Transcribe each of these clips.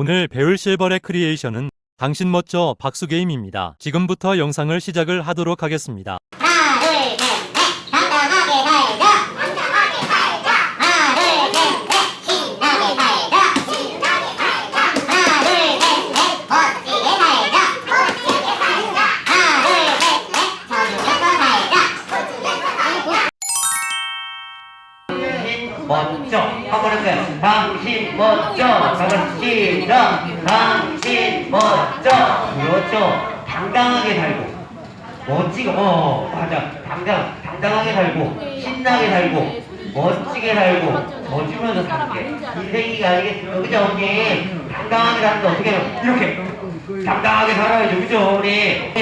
오늘 배울 실버의 크리에이션은 당신 멋져 박수게임입니다. 지금부터 영상을 시작을 하도록 하겠습니다. 당신 멋져. 한번 시작 당신 멋져. 그렇죠. 당당하게 살고. 멋지게 어 맞아. 당당 당당하게 살고 신나게 살고 멋지게 살고 멋지면서 사는 게. 인생이가 아니겠어요 그죠 언니? 당당하게 사는데 어떻게 해요? 이렇게. 당당하게 살아야죠. 그죠 우리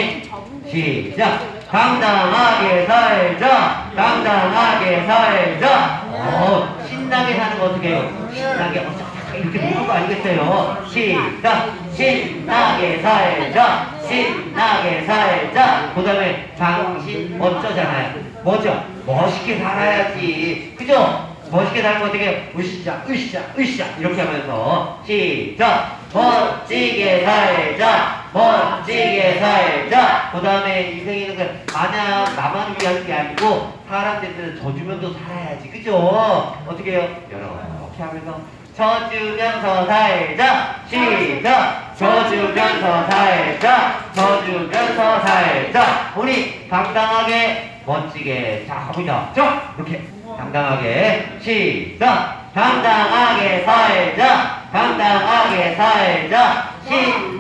시작. 당당하게 살자. 당당하게 살자. 어 신나게 사는 거 어떻게 해요? 신나게 어, 이렇게 보는 거 아니겠어요? 시작! 신나게 살자! 신나게 살자! 그 다음에 당신 멋져잖아요. 멋져. 멋있게 살아야지. 그죠? 멋있게 살면 어떻게 해요? 으쌰 으쌰 으쌰. 이렇게 하면서 시작! 멋지게 살자! 멋 지게 살자. 그 다음에 인생에는 그 마냥 나만 위한 게 아니고 사람들한테 져주면서 살아야지. 그죠? 어떻게 해요? 이렇게 하면서 져주면서 살자. 시작. 져주면서 살자. 져주면서 살자. 우리 당당하게 멋지게 자 가보자. 자 이렇게 당당하게 시작. 당당하게 살자. 당당하게 살자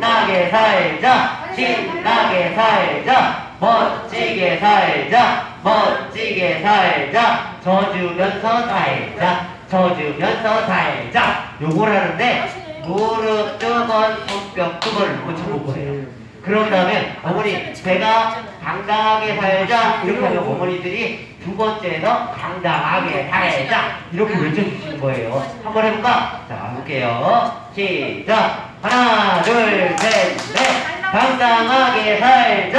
신나게 살자. 신나게 살자. 멋지게 살자. 멋지게 살자. 져주면서 살자. 져주면서 살자. 요걸 하는데 무릎 두번 손뼉 두 번을 고쳐볼 거예요. 그런 다음에 어머니 제가 당당하게 살자. 이렇게 하면 어머니들이 두 번째에서 당당하게 살자. 이렇게 외쳐주시는 거예요. 한번 해볼까? 자 해볼게요. 시작 하나 둘 셋 넷. 당당하게 살자.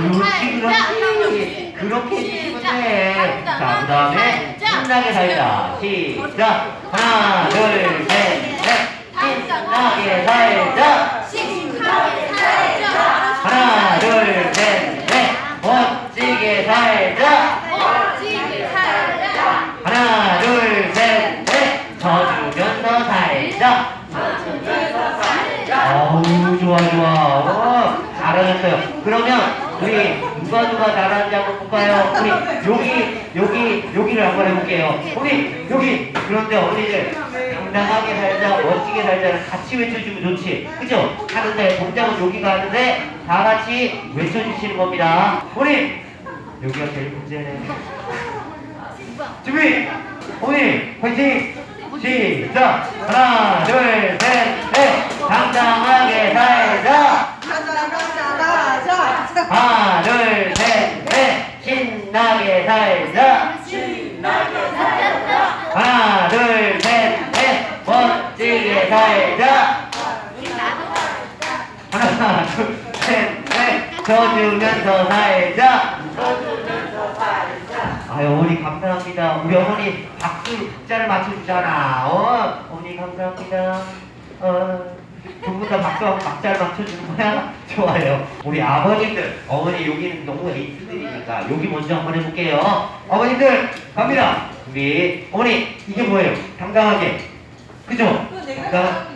그렇지 그렇지 그렇게 그 다음에 신나게 살자. 시작. 하나 둘 셋 넷. 신나게 살자 하나 둘셋넷 멋지게 살자 하나 둘셋넷 져주면서 살자 어우 좋아 좋아. 어, 잘하셨어요. 그러면 우리 누가 누가 잘하는지 한번 볼까요? 우리 여기 여기 여기를 한번 해볼게요. 우리 여기 그런데 어린이들 당당하게 살자 멋지게 살자를 같이 외쳐주면 좋지. 그죠? 하는데 동작은 여기가 하는데 다 같이 외쳐주시는 겁니다. 우리 여기가 제일 문제네 준비! 우리 화이팅! 시작 하나 둘 셋 넷. 당당하게 살자. 하나 둘 셋 넷. 신나게 살자. 하나 둘 셋 넷. 멋지게 살자. 하나 둘 셋 넷. 져주면서 살자. 아유 어머니 감사합니다. 우리 어머니 박수 박자를 맞춰주잖아. 어 감사합니다 어 전부 다 박수하고 박자를 맞춰주는 거야? 좋아요. 우리 아버님들, 어머니 여기는 너무 에이스들이니까 여기 먼저 한번 해볼게요. 어머님들 갑니다. 준비. 어머니 이게 뭐예요? 당당하게. 그죠? 당당.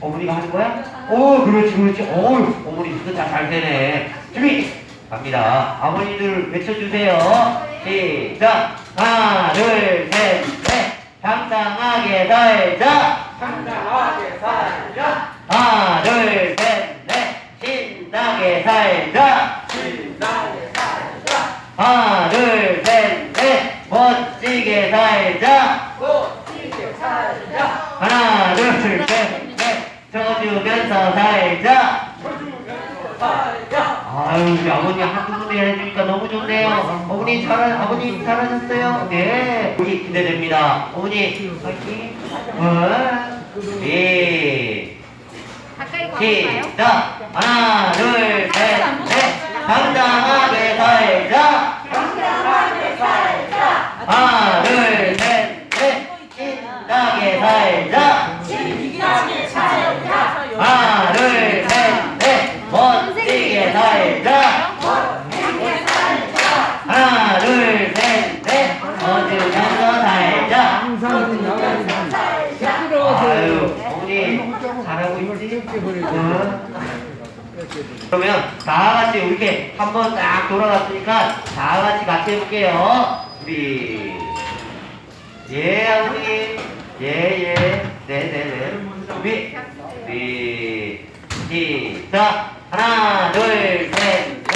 어머니가 하는 거야? 오, 그렇지, 그렇지. 어우, 어머니 진짜 다잘 되네. 준비. 갑니다. 아버님들 외쳐주세요. 시작. 하나, 둘, 셋, 넷. 당당하게 살자. 당당하게 살자 하나, 둘, 셋, 넷. 신나게 살자. 신나게 살자 하나, 둘, 셋, 넷. 멋지게 살자. 멋지게 살자 하나, 둘, 셋, 넷. 져주면서 살자. 쳐주면서 살자 아유, 우리 아버님 한 두 분이 해주니까 너무 좋네요. 어머니 잘, 아버님 잘하셨어요? 네. 우리 기대됩니다. 어머니, 화이팅. 어? 네. 시작. 하나, 둘, 셋, 넷. 당당하게 살자. 당당하게 살자 하나, 둘, 셋, 넷. 신나게 살자. 그러면 다 같이 이렇게 한번 딱 돌아갔으니까 다 같이 같이 해볼게요. 우리. 예 아버님 예예. 네네네. 우리 우리. 시작. 하나 둘셋넷.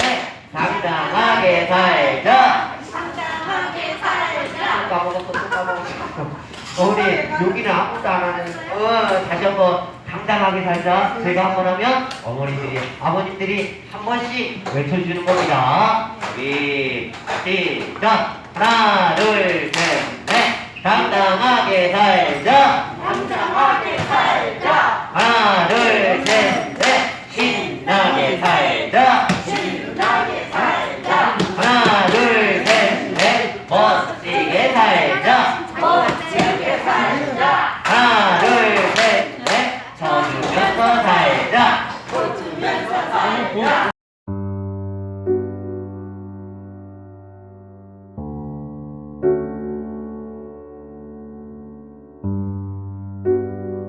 당당하게 살자. 당당하게 살자. 까먹었어 또 까먹었어. 어, 우리 여기는 아무것도 안 하는 어 다시 한번 당당하게 살자. 제가 한 번 하면 어머니들이 아버님들이 한 번씩 외쳐주는 겁니다. 우리 시작. 하나 둘 셋 넷. 당당하게 살자 야, 야. 야.